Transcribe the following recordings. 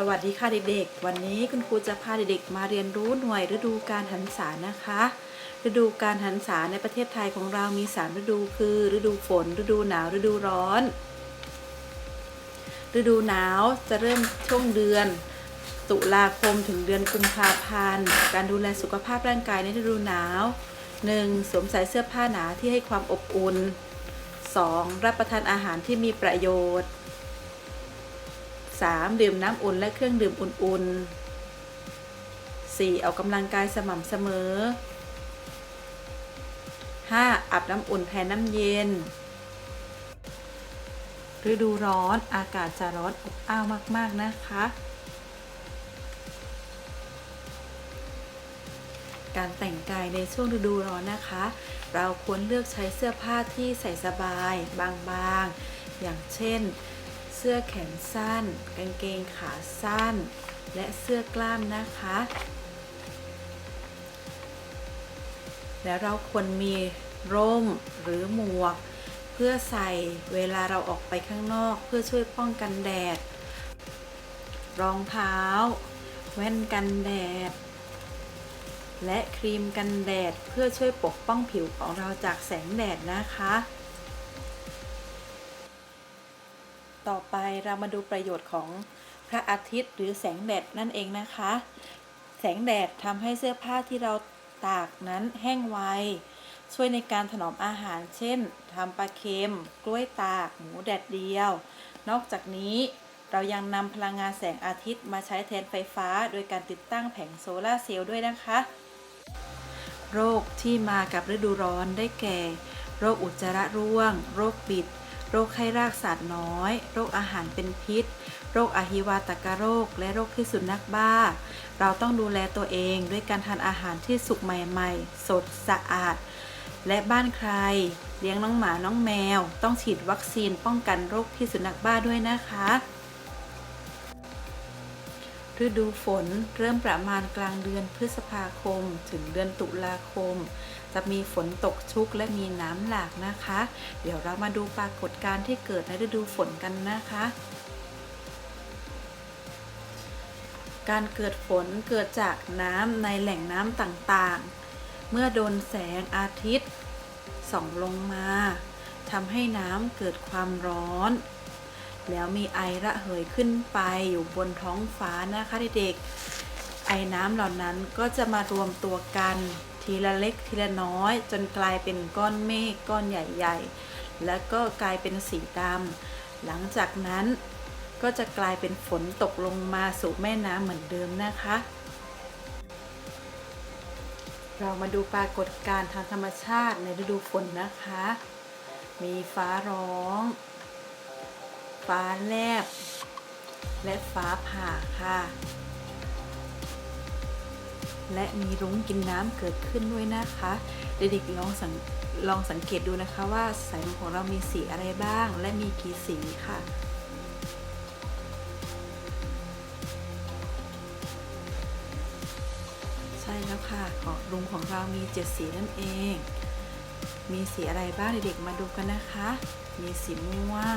สวัสดีค่ะเด็กๆ วันนี้คุณครูจะพาเด็กๆ มาเรียนรู้หน่วยฤดูการหันษานะคะ ฤดูการหันษาในประเทศไทยของเรามี 3 ฤดูคือ ฤดูฝน ฤดูหนาว ฤดูร้อน ฤดูหนาวจะเริ่มช่วงเดือน ตุลาคมถึงเดือนกุมภาพันธ์ การดูแลสุขภาพร่างกายในฤดูหนาว 1. สวมใส่เสื้อผ้าหนาที่ให้ความอบอุ่น 2. รับประทานอาหารที่มีประโยชน์ 3. ดื่มน้ำอุ่นและเครื่องดื่มอุ่นๆ 4. ออกกำลังกายสม่ำเสมอ 5. อาบน้ำอุ่นแทนน้ำเย็น ฤดูร้อนอากาศจะร้อนอบอ้าวมาก ๆ นะคะ การแต่งกายในช่วงฤดูร้อนนะคะ เราควรเลือกใช้เสื้อผ้าที่ใส่สบายบางๆ อย่างเช่น เสื้อแขนสั้น กางเกงขาสั้น และเสื้อกล้ามนะคะ แล้วเราควรมีร่มหรือหมวก เพื่อใส่เวลาเราออกไปข้างนอก เพื่อช่วยป้องกันแดด รองเท้า แว่นกันแดด และครีมกันแดดเพื่อช่วยปกป้องผิวของเราจากแสงแดดนะคะ ต่อไปเรามาดูประโยชน์ของพระอาทิตย์หรือแสงแดดนั่นเองนะคะ แสงแดดทำให้เสื้อผ้าที่เราตากนั้นแห้งไว ช่วยในการถนอมอาหาร เช่นทำปลาเค็ม กล้วยตาก หมูแดดเดียว นอกจากนี้เรายังนำพลังงานแสงอาทิตย์มาใช้แทนไฟฟ้า โดยการติดตั้งแผงโซลาร์เซลล์ด้วยนะคะ โรคที่มากับฤดูร้อนได้แก่ โรคอุจจาระร่วง โรคบิด โรคไข้รากสัตว์น้อย โรคอาหารเป็นพิษ โรคอหิวาตกโรค และโรคที่สุนัขบ้า เราต้องดูแลตัวเองด้วยการทานอาหารที่สุกใหม่ๆ สดสะอาด และบ้านใคร เลี้ยงน้องหมาน้องแมว ต้องฉีดวัคซีนป้องกันโรคพิษสุนัขบ้าด้วยนะคะฤดูฝนเริ่มประมาณกลางเดือนพฤษภาคม ถึงเดือนตุลาคม จะมีฝนตกชุกและมีน้ำหลากนะคะ เดี๋ยวเรามาดูปรากฏการณ์ที่เกิดในฤดูฝนกันนะคะ การเกิดฝนเกิดจากน้ำในแหล่งน้ำต่างๆ เมื่อโดนแสงอาทิตย์ส่องลงมาทำให้น้ำเกิดความร้อน แล้วมีไอระเหยขึ้นไปอยู่บนท้องฟ้านะคะเด็กๆไอน้ำเหล่านั้นก็จะมารวมตัวกัน ทีละเล็กทีละน้อย จนกลายเป็นก้อนเมฆก้อนใหญ่ ๆ แล้วก็กลายเป็นสีดำหลังจากนั้นก็จะกลายเป็นฝนตกลงมาสู่แม่น้ำเหมือนเดิมนะคะ เรามาดูปรากฏการณ์ทางธรรมชาติในฤดูฝนนะคะ มีฟ้าร้อง ฟ้าแลบ และฟ้าผ่าค่ะ และมีรุ้งกินน้ำเกิดขึ้นด้วยนะคะ เด็กๆลองสังลองสังเกตดูนะคะว่าสายรุ้งของเรามีสีอะไรบ้าง และมีกี่สีค่ะใช่แล้วค่ะของรุ้งของเรามีเจ็ดสีนั่นเอง มีสีอะไรบ้างเด็กๆมาดูกันนะคะ มีสีม่วง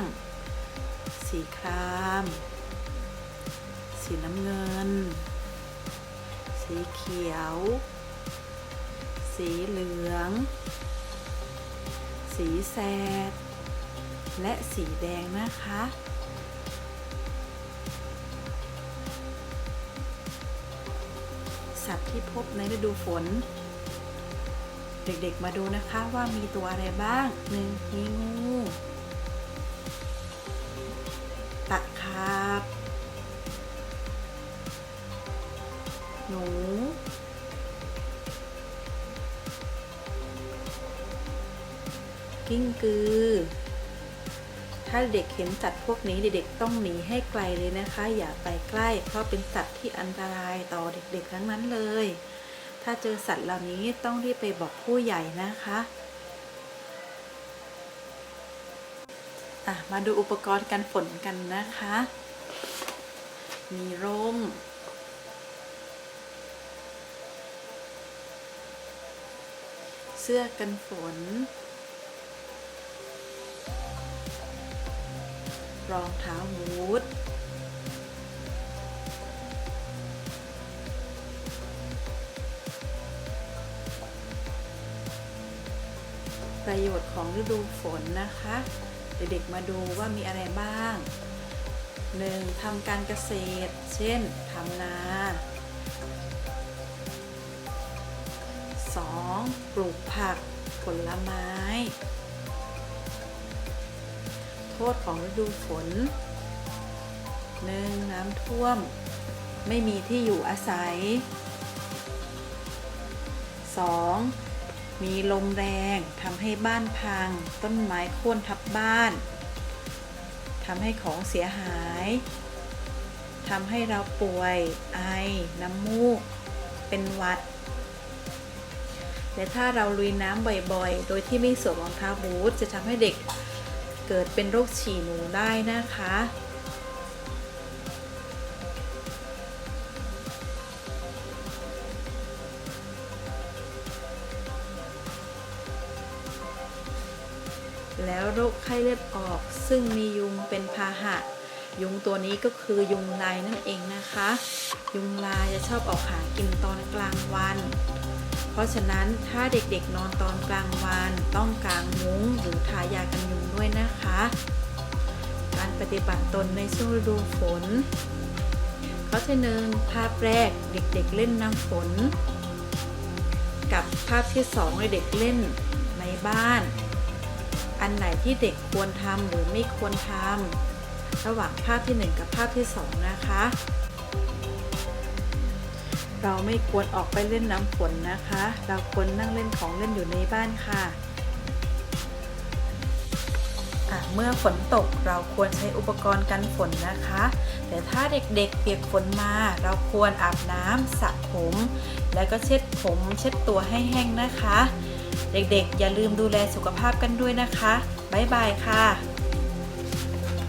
สีคราม สีน้ำเงิน สีเขียว สีเหลือง สีแสด และสีแดงนะคะ สัตว์ที่พบในฤดูฝน เด็กๆมาดูนะคะว่ามีตัวอะไรบ้างหนึ่งมีงู ตะขาบ หนู กิ้งกือ ถ้าเด็กเห็นสัตว์พวกนี้เด็กๆต้องหนีให้ไกลเลยนะคะ อย่าไปใกล้ เพราะเป็นสัตว์ที่อันตรายต่อเด็กๆทั้งนั้นเลย ถ้าเจอสัตว์เหล่านี้ต้องรีบไปบอกผู้ใหญ่นะคะอะมาดูอุปกรณ์กันฝนกันนะคะ มีร่ม เสื้อกันฝน รองเท้าบูทประโยชน์ของฤดูฝนนะคะ เด็กๆมาดูว่ามีอะไรบ้าง 1. ทำการเกษตร เช่น ทำนา 2. ปลูกผัก ผลไม้ โทษของฤดูฝน 1. น้ำท่วม ไม่มีที่อยู่อาศัย 2. มีลมแรงทำให้บ้านพัง ต้นไม้โค่นทับบ้านทำให้ของเสียหายทำให้เราป่วยไอ น้ำมูก เป็นหวัด แต่ถ้าเราลุยน้ำบ่อยๆ โดยที่ไม่สวมรองเท้าบูทจะทำให้เด็กเกิดเป็นโรคฉี่หนูได้นะคะ แล้วโรคไข้เลือดออกซึ่งมียุงเป็นพาหะ ยุงตัวนี้ก็คือยุงลายนั่นเองนะคะ ยุงลายจะชอบออกหากินตอนกลางวัน เพราะฉะนั้นถ้าเด็กๆนอนตอนกลางวัน ต้องกางมุ้งหรือทายากันยุงด้วยนะคะ การปฏิบัติตนในช่วงฤดูฝนข้อที่หนึ่งภาพแรกเด็กๆเล่นน้ำฝน กับภาพที่สองเด็กเล่นในบ้าน อันไหนที่เด็กควรทำหรือไม่ควรทำระหว่างภาพที่ 1 กับภาพที่ 2 นะคะ เราไม่ควรออกไปเล่นน้ำฝนนะคะ เราควรนั่งเล่นของเล่นอยู่ในบ้านค่ะเมื่อฝนตกเราควรใช้อุปกรณ์กันฝนนะคะ แต่ถ้าเด็กๆเปียกฝนมา เราควรอาบน้ำสระผม แล้วก็เช็ดผมเช็ดตัวให้แห้งนะคะ เด็กๆ อย่าลืมดูแลสุขภาพกันด้วยนะคะ บ๊ายบายค่ะ